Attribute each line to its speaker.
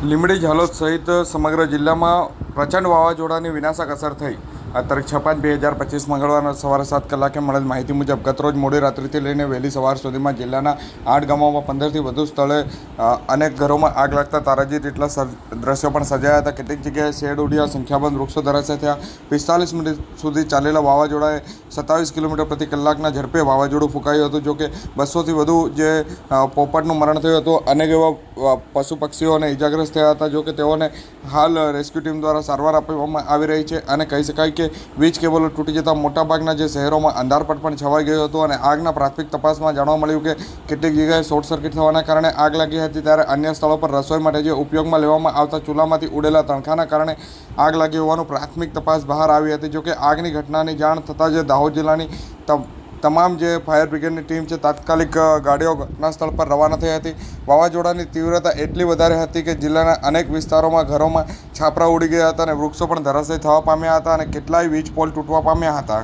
Speaker 1: લીંબડી ઝાલોદ સહિત સમગ્ર જિલ્લામાં પ્રચંડ વાવાઝોડાની વિનાશક અસર થઈ. આ તારીખ છ પાંચ બે હજાર પચીસ મંગળવારના સવારે સાત કલાકે મળેલ માહિતી મુજબ ગતરોજ મોડી રાત્રિથી લઈને વહેલી સવાર સુધીમાં જિલ્લાના આઠ ગામોમાં પંદરથી વધુ સ્થળે અનેક ઘરોમાં આગ લાગતા તારાજી જેટલા દ્રશ્યો પણ સર્જાયા હતા. કેટલીક જગ્યાએ શેડ ઉડ્યા સંખ્યાબંધ વૃક્ષો ધરાશય થયા. પિસ્તાલીસ મિનિટ સુધી ચાલેલા વાવાઝોડાએ સત્તાવીસ કિલોમીટર પ્રતિ કલાકના ઝડપે વાવાઝોડું ફૂંકાયું હતું જોકે બસોથી વધુ જે પોપટનું મરણ થયું હતું. અનેક એવા પશુ પક્ષીઓને ઇજાગ્રસ્ત થયા હતા જોકે તેઓને હાલ રેસ્ક્યુ ટીમ દ્વારા સારવાર આપવામાં આવી રહી છે અને કહી શકાય કે વીજ કેબલો તૂટી જતા મોટાભાગના જે શહેરોમાં અંધારપટ પણ છવાઈ ગયું હતું અને આગના પ્રાથમિક તપાસમાં જાણવા મળ્યું કે કેટલીક જગ્યાએ શોર્ટ સર્કિટ થવાના કારણે આગ લાગી હતી ત્યારે અન્ય સ્થળો પર રસોઈ માટે જે ઉપયોગમાં લેવામાં આવતા ચૂલામાંથી ઉડેલા તણખાના કારણે આગ લાગી હોવાનું પ્રાથમિક તપાસ બહાર આવી હતી જોકે આગની ઘટનાની જાણ થતાં જ દાહોદ જિલ્લાની તમામ જે ફાયર બ્રિગેડની ટીમ છે તાત્કાલિક ગાડીઓ ઘટનાસ્થળ પર રવાના થઈ હતી. વાવાઝોડાની તીવ્રતા એટલી વધારે હતી કે જિલ્લાના અનેક વિસ્તારોમાં ઘરોમાં છાપરા ઉડી ગયા હતા અને વૃક્ષો પણ ધરાશય થવા પામ્યા હતા અને કેટલાય વીજ પોલ તૂટવા પામ્યા હતા.